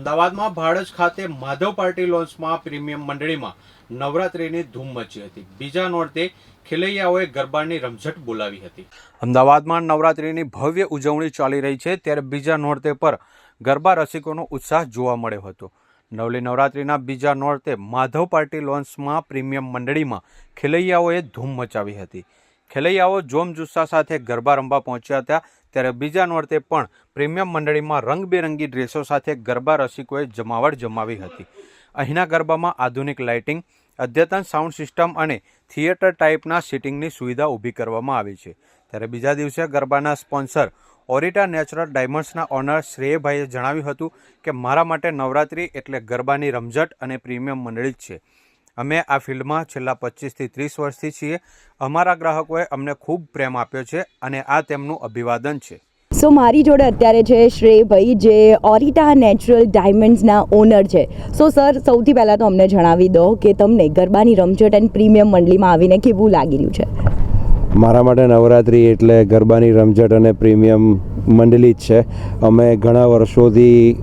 અમદાવાદમાં ભાડજ ખાતે માધવ પાર્ટી લોન્સમાં પ્રીમિયમ મંડળીમાં નવરાત્રિની ધૂમ મચી હતી. બીજા નોરતે ખેલૈયાઓએ ગરબાની રમઝટ બોલાવી હતી. અમદાવાદમાં નવરાત્રિની ભવ્ય ઉજવણી ચાલી રહી છે, ત્યારે બીજા નોરતે પર ગરબા રસિકોનો ઉત્સાહ જોવા મળ્યો હતો. નવલી નવરાત્રિના બીજા નોરતે માધવ પાર્ટી લોન્સમાં પ્રીમિયમ મંડળીમાં ખેલૈયાઓએ ધૂમ મચાવી હતી. ખેલૈયાઓ જોમ જુસ્સા સાથે ગરબા રમવા પહોંચ્યા હતા ત્યારે બીજા નોરતે પણ પ્રીમિયમ મંડળીમાં રંગબેરંગી ડ્રેસો સાથે ગરબા રસિકોએ જમાવટ જમાવી હતી. અહીંના ગરબામાં આધુનિક લાઇટિંગ, અદ્યતન સાઉન્ડ સિસ્ટમ અને થિયેટર ટાઈપના સિટિંગની સુવિધા ઊભી કરવામાં આવી છે. ત્યારે બીજા દિવસે ગરબાના સ્પોન્સર ઓરિટા નેચરલ ડાયમંડ્સના ઓનર શ્રેયભાઈએ જણાવ્યું હતું કે, મારા માટે નવરાત્રિ એટલે ગરબાની રમઝટ અને પ્રીમિયમ મંડળી જ છે. અમે આ ફિલ્ડમાં છેલ્લા પચીસથી ત્રીસ વર્ષથી છીએ. અમારા ગ્રાહકોએ અમને ખૂબ પ્રેમ આપ્યો છે અને આ તેમનું અભિવાદન છે. સો મારી જોડે અત્યારે છે શ્રેયભાઈ જે ઓરિટા નેચરલ ડાયમંડ્સના ઓનર છે. સો સર સૌથી પહેલાં તો અમને જણાવી દો કે તમને ગરબાની રમઝટ એન્ડ પ્રીમિયમ મંડળીમાં આવીને કેવું લાગી રહ્યું છે? મારા માટે નવરાત્રિ એટલે ગરબાની રમઝટ અને પ્રીમિયમ મંડળી જ છે. અમે ઘણા વર્ષોથી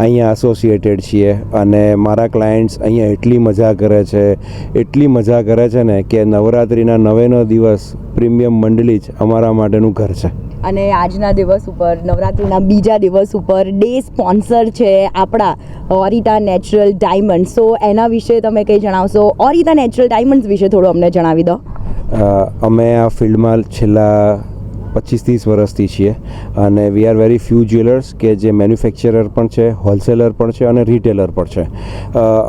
અહીંયા એસોસિએટેડ છીએ અને મારા ક્લાયન્ટ્સ અહીંયા એટલી મજા કરે છે એટલી મજા કરે છે ને કે નવરાત્રિના નવેનો દિવસ પ્રીમિયમ મંડળી જ અમારા માટેનું ઘર છે. અને આજના દિવસ ઉપર નવરાત્રિના બીજા દિવસ ઉપર ડે સ્પોન્સર છે આપણા ઓરિટા નેચરલ ડાયમંડ. સો એના વિશે તમે કંઈ જણાવશો? ઓરિટા નેચરલ ડાયમંડ્સ વિશે થોડું અમને જણાવી દો. અમે આ ફિલ્ડમાં છેલ્લા પચીસ ત્રીસ વર્ષથી છીએ. અને we are very few jewellers કે જે મેન્યુફેક્ચરર પણ છે હોલસેલર પણ છે અને રિટેલર પણ છે.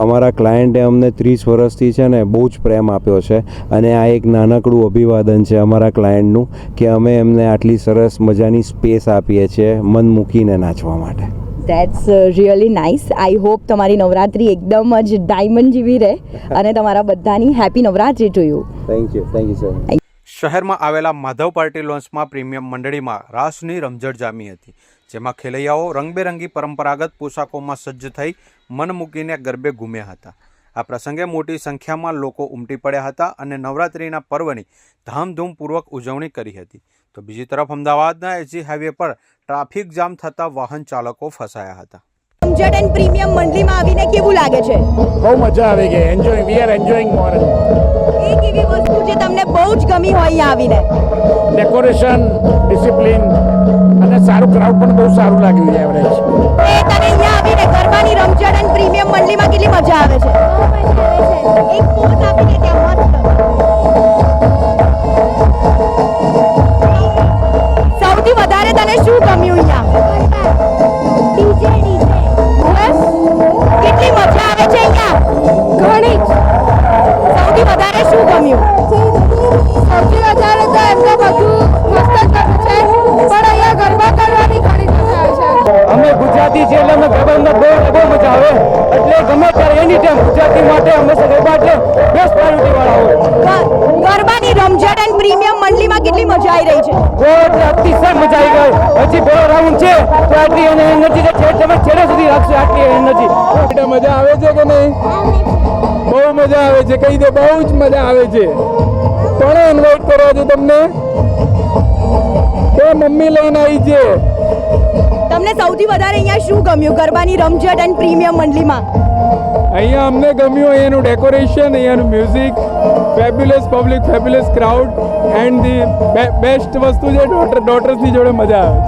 અમારા ક્લાયન્ટે અમને ત્રીસ વર્ષથી છે ને બહુ જ પ્રેમ આપ્યો છે. અને આ એક નાનકડું અભિવાદન છે અમારા ક્લાયન્ટનું કે અમે એમને આટલી સરસ મજાની સ્પેસ આપીએ છીએ મન મૂકીને નાચવા માટે. That's really nice I hope તમારી નવરાત્રિ એકદમ જ ડાયમંડ જેવી રહે અને તમારા બધાની happy Navratri to you thank you thank you sir શહેરમાં આવેલા માધવ પાર્ટી લોન્ચમાં પ્રીમિયમ મંડળીમાં રાસની રમઝટ જામી હતી, જેમાં ખેલૈયાઓ રંગબેરંગી પરંપરાગત પોશાકોમાં સજ્જ થઈ મન મૂકીને ગરબે ઘૂમ્યા હતા. આ પ્રસંગે મોટી સંખ્યામાં લોકો ઉમટી પડ્યા હતા અને નવરાત્રિના પર્વની ધામધૂમપૂર્વક ઉજવણી કરી હતી. તો બીજી તરફ અમદાવાદના એસજી હાઈવે પર ટ્રાફિક જામ થતાં વાહન ચાલકો ફસાયા હતા. રમઝટ એન્ડ પ્રીમિયમ મંડળીમાં આવીને કેવું લાગે છે? બહુ મજા આવી ગઈ. Enjoy we are enjoying more એક એવી વસ્તુ જે તમને બહુ જ ગમી હોય અહીંયા આવીને. ડેકોરેશન ડિસિપ્લિન અને સારું ક્રાઉડ પણ બહુ સારું લાગ્યું છે એવરેજ એ તને અહીંયા આવીને ગરબાની રમઝટ એન્ડ પ્રીમિયમ મંડળીમાં કેટલી મજા આવે છે? એક પોઝ આપીને સૌથી વધારે શું ગમ્યું? સૌથી વધારે તો એમને બધું મસ્ત જ છે. પણ અહીંયા ગરબા કરવાની ઘણી મજા આવે છે. અમે ગુજરાતી છે એટલે અમે ગરબામાં બહુ બહુ મજા આવે. એટલે ગમે ત્યારે એની ટાઈમ ગુજરાતી માટે હંમેશા ગરબા એટલે ગરબાની એન્ડ પ્રીમિયમ મંડળીમાં કેટલી મજા આવી રહી છે? બહુ અતિશય મજા આવી ગઈ. હજી બે રાઉન્ડ છે. તો આટલી એનર્જી છે. છેક તમે છેડે સુધી રાખશો આટલી એનર્જી મજા આવે છે કે નહીં? બહુ મજા આવે છે. કહી દે બહુ જ મજા આવે છે. કોણે ઇન્વાઇટ કરવા છે તમને? એ મમ્મી લઈને આવી છે. તમને સૌથી વધારે અહીંયા શું ગમ્યું? ગરબાની રમઝટ એન્ડ પ્રીમિયમ મંડળીમાં. અહીંયા અમને ગમ્યું અહીંયાનું decoration અહીંયાનું music fabulous public fabulous crowd and the best વસ્તુ છે ડોટર ડોટર્સની જોડે મજા આવે.